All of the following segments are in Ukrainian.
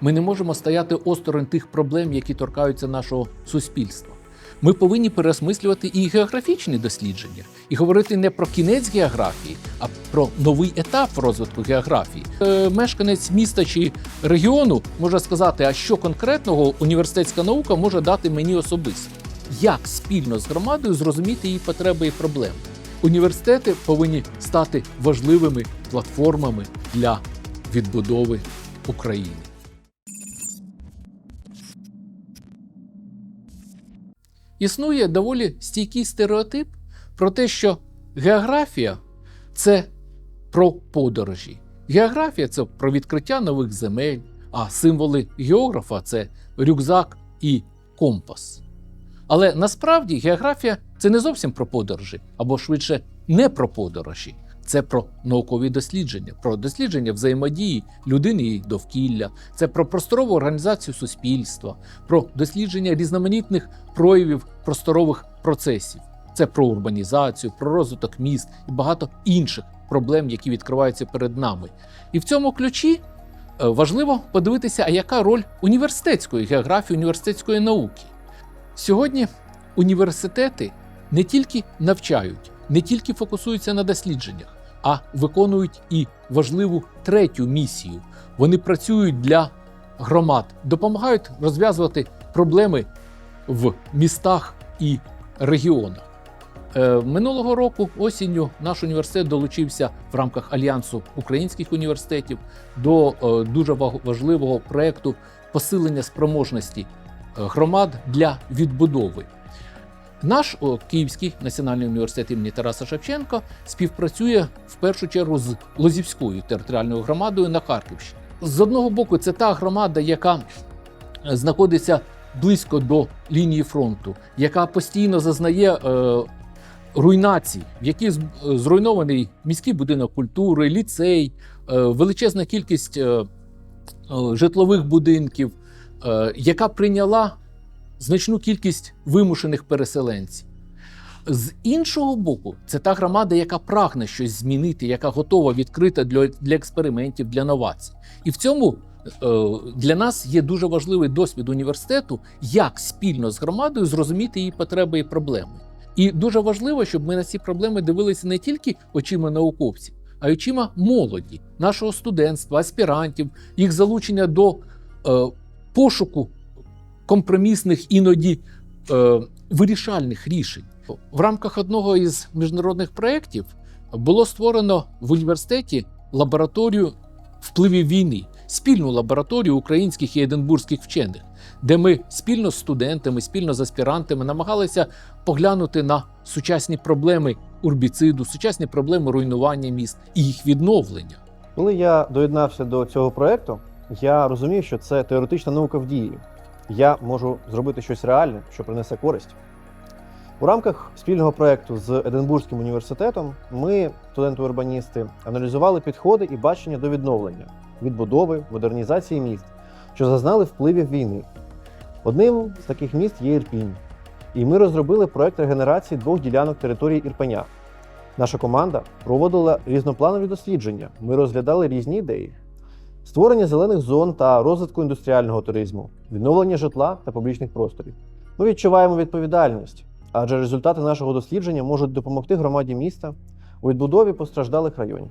Ми не можемо стояти осторонь тих проблем, які торкаються нашого суспільства. Ми повинні переосмислювати і географічні дослідження, і говорити не про кінець географії, а про новий етап розвитку географії. Е, мешканець міста чи регіону може сказати, а що конкретного університетська наука може дати мені особисто. Як спільно з громадою зрозуміти її потреби і проблеми? Університети повинні стати важливими платформами для відбудови України. Існує доволі стійкий стереотип про те, що географія це про подорожі. Географія це про відкриття нових земель, а символи географа це рюкзак і компас. Але насправді географія це не зовсім про подорожі, або швидше не про подорожі. Це про наукові дослідження, про дослідження взаємодії людини і довкілля, це про просторову організацію суспільства, про дослідження різноманітних проявів просторових процесів. Це про урбанізацію, про розвиток міст і багато інших проблем, які відкриваються перед нами. І в цьому ключі е, важливо подивитися, а яка роль університетської географії, університетської науки. Сьогодні університети не тільки навчають, не тільки фокусуються на дослідженнях, а виконують і важливу третю місію. Вони працюють для громад, допомагають розв'язувати проблеми в містах і регіонах. Е, Минулого року осінню наш університет долучився в рамках альянсу українських університетів до е, дуже важливого проекту посилення спроможності е, громад для відбудови. Наш о, Київський національний університет імені Тараса Шевченка співпрацює в першу чергу з Лозівською територіальною громадою на Харківщині. З одного боку, це та громада, яка знаходиться близько до лінії фронту, яка постійно зазнає е, руйнацій, в якій зруйнований міський будинок культури, ліцей, е, величезна кількість е, е, житлових будинків, е, яка прийняла значну кількість вимушених переселенців. З іншого боку, це та громада, яка прагне щось змінити, яка готова відкрита для, для експериментів, для новацій. І в цьому е, для нас є дуже важливий досвід університету, як спільно з громадою зрозуміти її потреби і проблеми. І дуже важливо, щоб ми на ці проблеми дивилися не тільки очима науковців, а й очима молоді, нашого студентства, аспірантів, їх залучення до е, пошуку компромісних іноді е, вирішальних рішень. В рамках одного із міжнародних проєктів було створено в університеті лабораторію впливів війни, спільну лабораторію українських і единбурзьких вчених, де ми спільно з студентами, спільно з аспірантами намагалися поглянути на сучасні проблеми урбіциду, сучасні проблеми руйнування міст і їх відновлення. Коли я доєднався до цього проекту, я розумів, що це теоретична наука в дії. Я можу зробити щось реальне, що принесе користь. У рамках спільного проекту з Единбурзьким університетом ми, студенти-урбаністи, аналізували підходи і бачення до відновлення, відбудови, модернізації міст, що зазнали впливів війни. Одним з таких міст є Ірпінь. І ми розробили проект регенерації двох ділянок території Ірпеня. Наша команда проводила різнопланові дослідження. Ми розглядали різні ідеї: створення зелених зон та розвитку індустріального туризму, відновлення житла та публічних просторів. Ми відчуваємо відповідальність, адже результати нашого дослідження можуть допомогти громаді міста у відбудові постраждалих районів.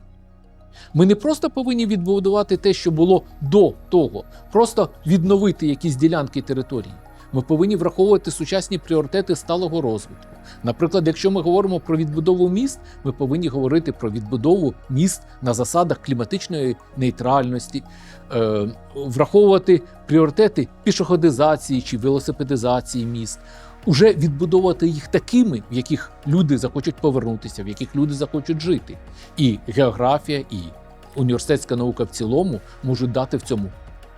Ми не просто повинні відбудувати те, що було до того, просто відновити якісь ділянки території. Ми повинні враховувати сучасні пріоритети сталого розвитку. Наприклад, якщо ми говоримо про відбудову міст, ми повинні говорити про відбудову міст на засадах кліматичної нейтральності, е, враховувати пріоритети пішоходизації чи велосипедизації міст, уже відбудовувати їх такими, в яких люди захочуть повернутися, в яких люди захочуть жити. І географія, і університетська наука в цілому можуть дати в цьому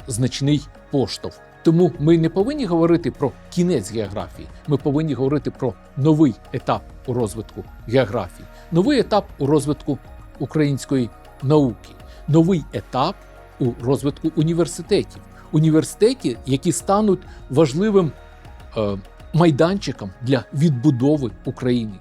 значний поштовх. Тому ми не повинні говорити про кінець географії. Ми повинні говорити про новий етап у розвитку географії, новий етап у розвитку української науки, новий етап у розвитку університетів. Університети, які стануть важливим е, майданчиком для відбудови України.